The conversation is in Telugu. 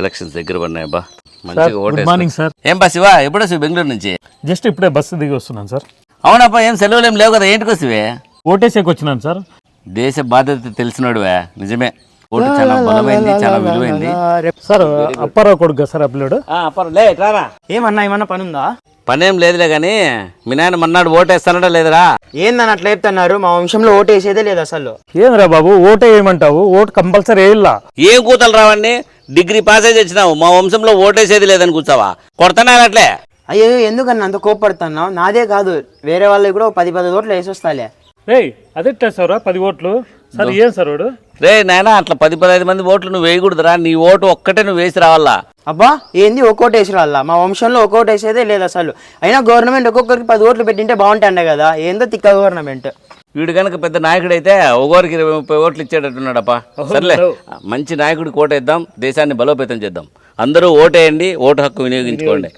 ఎలక్షన్స్ దగ్గర పడినాయి బా. మంచిగా ఓటు మార్నింగ్ సార్. ఏం బా శివ ఎప్పుడు వస్తావు బెంగళూరు నుంచి? జస్ట్ ఇప్పుడే బస్సు దిగి వస్తున్నాను సార్. అవునప్పా ఏం సెలవులు ఏం లేవు కదా ఏంటికి వస్తావే? ఓటేసేకి వచ్చినాను సార్. దేశ బాధ్యత తెలిసినోడువే నిజమే. ఓటు చాలా బలమైంది చాలా విలువైంది. సార్ అప్పారావు కొడుకు సార్ ఆ పిల్లడు లే రారా. ఏమన్నా ఏమన్నా పని ఉందా పనేం లేదులే కానీ మీ నాయన మన్నాడు ఓటేస్తానడా లేదురా? ఏందని అట్లా చెప్తున్నారు? మా వంశంలో ఓటు వేసేదే లేదు అసలు. ఏందిరా బాబు ఓటే ఏమంటావు? ఓటు కంపల్సరీ వేయాలా ఏం కూతలు రావండి? డిగ్రీ పాస్ అయి వచ్చినావు మా వంశంలో ఓటేసేది లేదని కూర్చావా? కొడతానా అట్లే అయ్యో ఎందుకన్నా అంత కోపడుతున్నావు నాదే కాదు. వేరే వాళ్ళకి కూడా ఒక పది పది ఓట్లు వేసి వస్తాలే రే అదే సార్ పది ఓట్లు? సార్ ఏం సార్ వాడు? రే నాయనా అట్లా పది పదహైదు మంది ఓట్లు నువ్వు వేయకూడదురా. నీ ఓటు ఒక్కటే నువ్వు వేసి రావాలా అబ్బా ఏంది ఒక్కోటి వేసి రాళ్ళ మా వంశంలో ఒక్కోటి వేసేదే లేదు అసలు. అయినా గవర్నమెంట్ ఒక్కొక్కరికి పది ఓట్లు పెట్టింటే బాగుంటాండే కదా. ఏందో తిక్క గవర్నమెంట్. వీడు కనుక పెద్ద నాయకుడైతే ఒకరికి ఇరవై ముప్పై ఓట్లు ఇచ్చేటట్టున్నాడప్పా. సర్లే మంచి నాయకుడికి ఓటేద్దాం దేశాన్ని బలోపేతం చేద్దాం. అందరూ ఓటేయండి ఓటు హక్కు వినియోగించుకోండి.